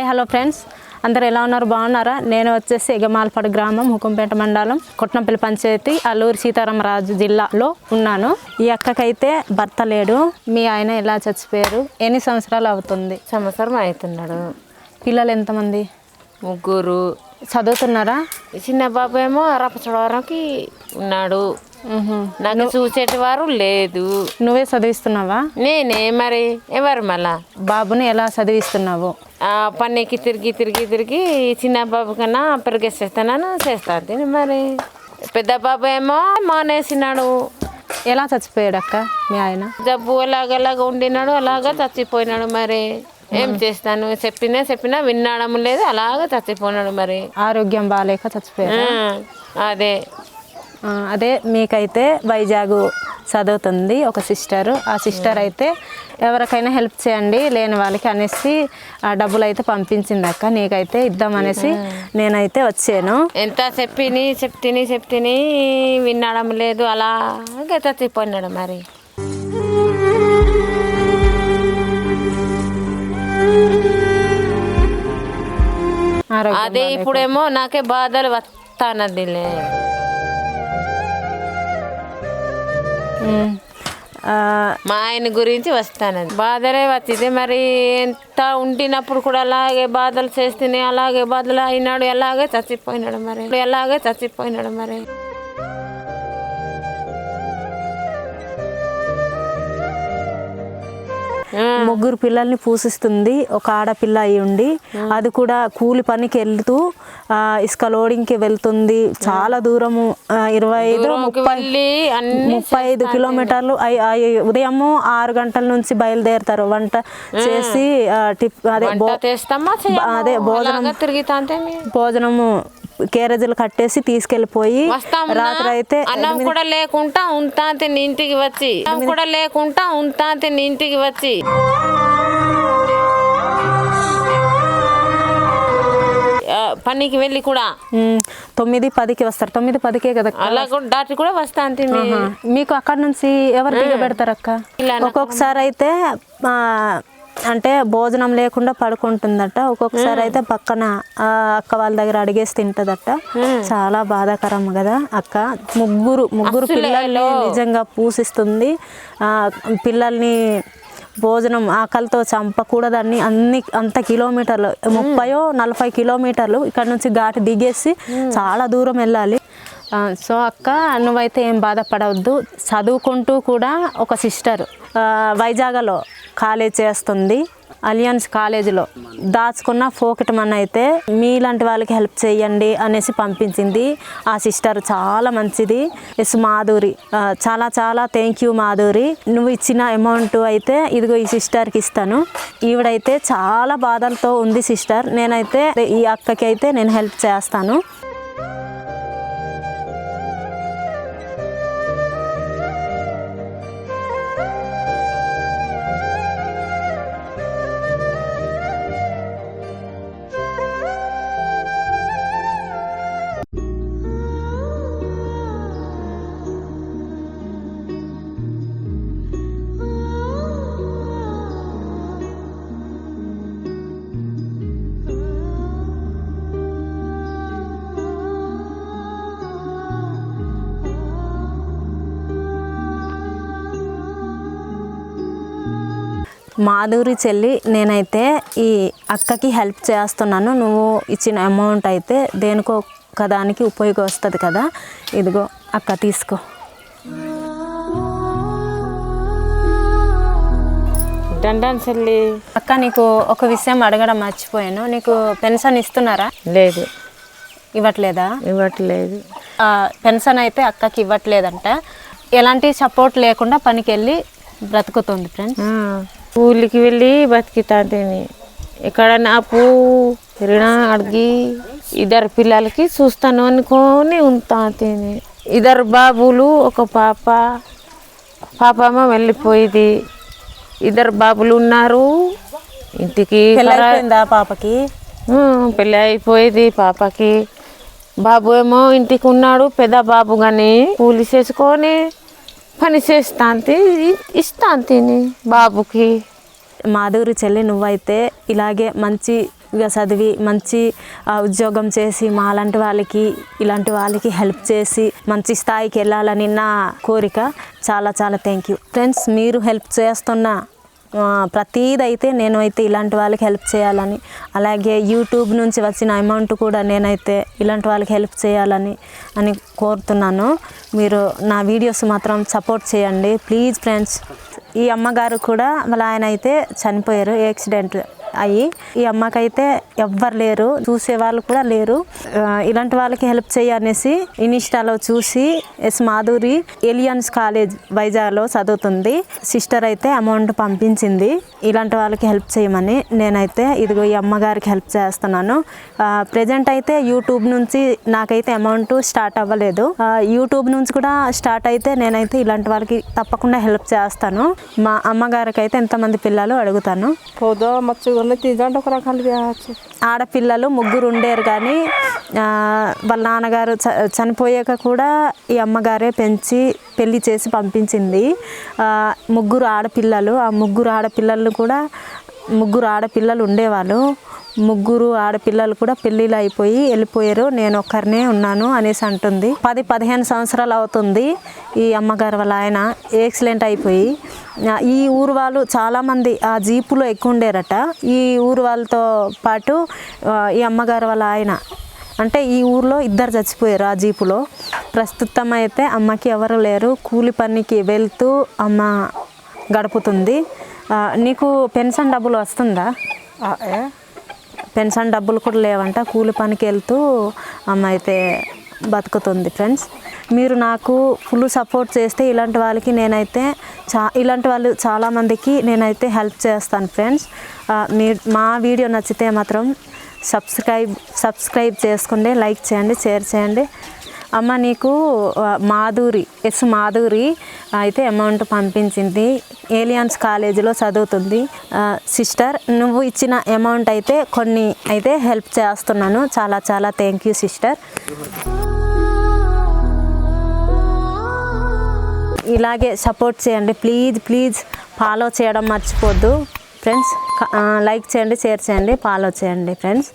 Hi hello friends. అందరు ఎలా ఉన్నారు? బాగున్నారా? నేను వచ్చేసి ఎగమాలపాడు గ్రామం హుకుంపేట మండలం కొట్నంపల్లి పంచాయతీ అల్లూరి సీతారామరాజు జిల్లాలో ఉన్నాను. ఈ అక్కకైతే భర్త లేడు. మీ ఆయన ఎలా చచ్చిపోయారు? ఎన్ని సంవత్సరాలు అవుతుంది? సంవత్సరం అవుతున్నాడు. పిల్లలు ఎంతమంది? ముగ్గురు. చదువుతున్నారా? చిన్న బాబు ఏమో రపచడవరంకి ఉన్నాడు. నాకు చూసేటి వారు లేదు. నువ్వే చదివిస్తున్నావా? నేనే మరి. ఎవరు మళ్ళా? బాబుని ఎలా చదివిస్తున్నావు? పన్నీకి తిరిగి తిరిగి తిరిగి చిన్న బాబు కన్నా పెరిగేసేస్తానని చేస్తాను తిని మరి. పెద్ద బాబు ఏమో మానేసినాడు. ఎలా చచ్చిపోయాడు అక్క మీ ఆయన? జబ్బు ఎలాగలాగా ఉండినాడు అలాగా చచ్చిపోయినాడు మరి. ఏం చేస్తాను? చెప్పినా చెప్పినా వినడం లేదు అలాగా చచ్చిపోయినాడు మరి. ఆరోగ్యం బాగాలేక చచ్చిపోయాడు? అదే. అదే మీకైతే వైజాగ్ చదువుతుంది ఒక సిస్టర్. ఆ సిస్టర్ అయితే ఎవరికైనా హెల్ప్ చేయండి లేని వాళ్ళకి అనేసి ఆ డబ్బులు అయితే పంపించింది అక్క. నీకైతే ఇద్దామనేసి నేనైతే వచ్చాను. ఎంత చెప్పిని చెప్తిని చెప్తిని వినడం లేదు అలాగే చచ్చిపోయినాడు మరి. అదే ఇప్పుడేమో నాకే బాధలు వస్తానదిలే మా ఆయన గురించి వస్తానది బాధలే వచ్చింది మరి ఎంత ఉండినప్పుడు కూడా అలాగే బాధలు చేస్తేనే అలాగే బాధలు అయినాడు ఎలాగే చచ్చిపోయినాడు మరి? ఎలాగే చచ్చిపోయినాడు మరి? ముగ్గురు పిల్లల్ని పూసిస్తుంది. ఒక ఆడపిల్ల అయి ఉండి అది కూడా కూలి పనికి వెళ్తూ ఇసుక లోడింగ్కి వెళ్తుంది. చాలా దూరము ఇరవై ఐదు అన్ని ముప్పై ఐదు కిలోమీటర్లు ఉదయము ఆరు గంటల నుంచి బయలుదేరుతారు. వంట చేసి టిప్ అదే? అదే భోజనం భోజనము కేరేజీలు కట్టేసి తీసుకెళ్ళిపోయి వస్తాము రాత్రి అయితే అన్నం కూడా లేకుండా ఉంటా ఇంటికి వచ్చి. అన్నం కూడా లేకుండా ఉంటా నీ ఇంటికి వచ్చి. పనికి వెళ్ళి కూడా. తొమ్మిది పదికి వస్తారు. తొమ్మిది పదికే కదా అలా కూడా దాటి కూడా వస్తా. మీకు అక్కడ నుంచి ఎవరు దిగబెడతారు అక్క? ఒక్కొక్కసారి అయితే అంటే భోజనం లేకుండా పడుకుంటుందట. ఒక్కొక్కసారి అయితే పక్కన ఆ, అక్క వాళ్ళ దగ్గర అడిగేసి తింటదట. చాలా బాధాకరం కదా అక్క. ముగ్గురు ముగ్గురు పిల్లల్ని నిజంగా పూసిస్తుంది. ఆ, పిల్లల్ని భోజనం ఆకలితో చంపకూడదని అన్ని అంత కిలోమీటర్లు ముప్పయో నలభై కిలోమీటర్లు ఇక్కడ నుంచి ఘాటి దిగేసి చాలా దూరం వెళ్ళాలి. సో అక్క నువ్వైతే ఏం బాధపడవద్దు. చదువుకుంటూ కూడా ఒక సిస్టర్ వైజాగ్లో కాలేజ్ చేస్తుంది అలియన్స్ కాలేజీలో. దాచుకున్న ఫోకెట్ అయితే మీలాంటి వాళ్ళకి హెల్ప్ చేయండి అనేసి పంపించింది. ఆ సిస్టర్ చాలా మంచిది. ఎస్ మాధురి. చాలా చాలా థ్యాంక్ యూ మాధురి. నువ్వు ఇచ్చిన అమౌంట్ అయితే ఇదిగో ఈ సిస్టర్కి ఇస్తాను. ఈవిడైతే చాలా బాధలతో ఉంది సిస్టర్. నేనైతే ఈ అక్కకి అయితే నేను హెల్ప్ చేస్తాను. మాధురి చెల్లి నేనైతే ఈ అక్కకి హెల్ప్ చేస్తున్నాను. నువ్వు ఇచ్చిన అమౌంట్ అయితే దేనికో ఒకదానికి ఉపయోగం వస్తుంది కదా. ఇదిగో అక్క తీసుకో. చెల్లి. అక్క నీకు ఒక విషయం అడగడం మర్చిపోయాను. నీకు పెన్షన్ ఇస్తున్నారా? లేదు. ఇవ్వట్లేదా? ఇవ్వట్లేదు. పెన్షన్ అయితే అక్కకి ఇవ్వట్లేదంట. ఎలాంటి సపోర్ట్ లేకుండా పనికి వెళ్ళి బ్రతుకుతుంది ఫ్రెండ్స్. కూలికి వెళ్ళి బతికితాంతేని ఇక్కడ నాకు రుణ అడిగి ఇద్దరు పిల్లలకి చూస్తాను అనుకొని ఉంటాంతేని ఇద్దరు బాబులు ఒక పాప పాపమ్మ వెళ్ళిపోయింది. ఇద్దరు బాబులు ఉన్నారు. ఇంటికి పాపకి? పెళ్ళి అయిపోయింది పాపకి. బాబు ఏమో ఇంటికి ఉన్నాడు పెద్ద బాబు కానీ కూలి చేసుకొని పని చేస్తాంతి ఇస్తాంతిని బాబుకి. మాధురి చెల్లి నువ్వైతే ఇలాగే మంచి చదివి మంచి ఉద్యోగం చేసి మాలాంటి వాళ్ళకి ఇలాంటి వాళ్ళకి హెల్ప్ చేసి మంచి స్థాయికి వెళ్ళాలని నా కోరిక. చాలా చాలా థ్యాంక్ యూ. ఫ్రెండ్స్ మీరు హెల్ప్ చేస్తున్న ప్రతీదైతే నేను అయితే ఇలాంటి వాళ్ళకి హెల్ప్ చేయాలని. అలాగే యూట్యూబ్ నుంచి వచ్చిన అమౌంట్ కూడా నేనైతే ఇలాంటి వాళ్ళకి హెల్ప్ చేయాలని అని కోరుతున్నాను. మీరు నా వీడియోస్ మాత్రం సపోర్ట్ చేయండి. ప్లీజ్ ఫ్రెండ్స్ ఈ అమ్మగారు కూడా వాళ్ళ ఆయన అయితే చనిపోయారు యాక్సిడెంట్? అయ్యి ఈ అమ్మకైతే ఎవ్వరు లేరు చూసే వాళ్ళు కూడా లేరు. ఇలాంటి వాళ్ళకి హెల్ప్ చేయనేసి ఇన్స్టాలో చూసి ఎస్ మాధురి ఏలియన్స్ కాలేజ్ వైజాగ్లో చదువుతుంది. సిస్టర్ అయితే అమౌంట్ పంపించింది. ఇలాంటి వాళ్ళకి హెల్ప్ చేయమని నేనైతే ఇదిగో ఈ అమ్మగారికి హెల్ప్ చేస్తున్నాను. ప్రజెంట్ అయితే యూట్యూబ్ నుంచి నాకైతే అమౌంట్ స్టార్ట్ అవ్వలేదు. యూట్యూబ్ నుంచి కూడా స్టార్ట్ అయితే నేనైతే ఇలాంటి వాళ్ళకి తప్పకుండా హెల్ప్ చేస్తాను. మా అమ్మగారికి అయితే ఎంతమంది పిల్లలు అడుగుతాను. పోదో మచ్చు ఒక రకాలుగా ఆడపిల్లలు ముగ్గురు ఉండేరు కానీ వాళ్ళ నాన్నగారు చ చనిపోయాక కూడా ఈ అమ్మగారే పెంచి పెళ్ళి చేసి పంపించింది. ముగ్గురు ఆడపిల్లలు ఆ ముగ్గురు ఆడపిల్లలు కూడా ముగ్గురు ఆడపిల్లలు ఉండేవాళ్ళు. ముగ్గురు ఆడపిల్లలు కూడా పెళ్ళిళ్ళు అయిపోయి వెళ్ళిపోయారు. నేను ఒక్కరినే ఉన్నాను అనేసి అంటుంది. పది పదిహేను సంవత్సరాలు అవుతుంది ఈ అమ్మగారు వాళ్ళ ఆయన యాక్సిడెంట్ అయిపోయి. ఈ ఊరు వాళ్ళు చాలామంది ఆ జీపులో ఎక్కువ ఉండేరట. ఈ ఊరు వాళ్ళతో పాటు ఈ అమ్మగారు వాళ్ళ ఆయన అంటే ఈ ఊర్లో ఇద్దరు చచ్చిపోయారు ఆ జీపులో. ప్రస్తుతం అయితే అమ్మకి ఎవరు లేరు. కూలి పనికి వెళ్తూ అమ్మ గడుపుతుంది. నీకు పెన్షన్ డబ్బులు వస్తుందా? పెన్షన్ డబ్బులు కూడా లేవంట. కూలి పనికి వెళ్తూ అమ్మ అయితే బతుకుతుంది ఫ్రెండ్స్. మీరు నాకు ఫుల్ సపోర్ట్ చేస్తే ఇలాంటి వాళ్ళకి నేనైతే చా ఇలాంటి వాళ్ళు చాలామందికి నేనైతే హెల్ప్ చేస్తాను ఫ్రెండ్స్. మీ మా వీడియో నచ్చితే మాత్రం సబ్స్క్రైబ్ సబ్స్క్రైబ్ చేసుకోండి లైక్ చేయండి షేర్ చేయండి. అమ్మ నీకు మాధురి ఎస్ మాధురి అయితే అమౌంట్ పంపించింది. ఏలియన్స్ కాలేజీలో చదువుతుంది. సిస్టర్ నువ్వు ఇచ్చిన అమౌంట్ అయితే కొన్ని అయితే హెల్ప్ చేస్తున్నాను. చాలా చాలా థ్యాంక్ యూ సిస్టర్ ఇలాగే సపోర్ట్ చేయండి. ప్లీజ్ ప్లీజ్ ఫాలో చేయడం మర్చిపోద్దు. ఫ్రెండ్స్ లైక్ చేయండి షేర్ చేయండి ఫాలో చేయండి ఫ్రెండ్స్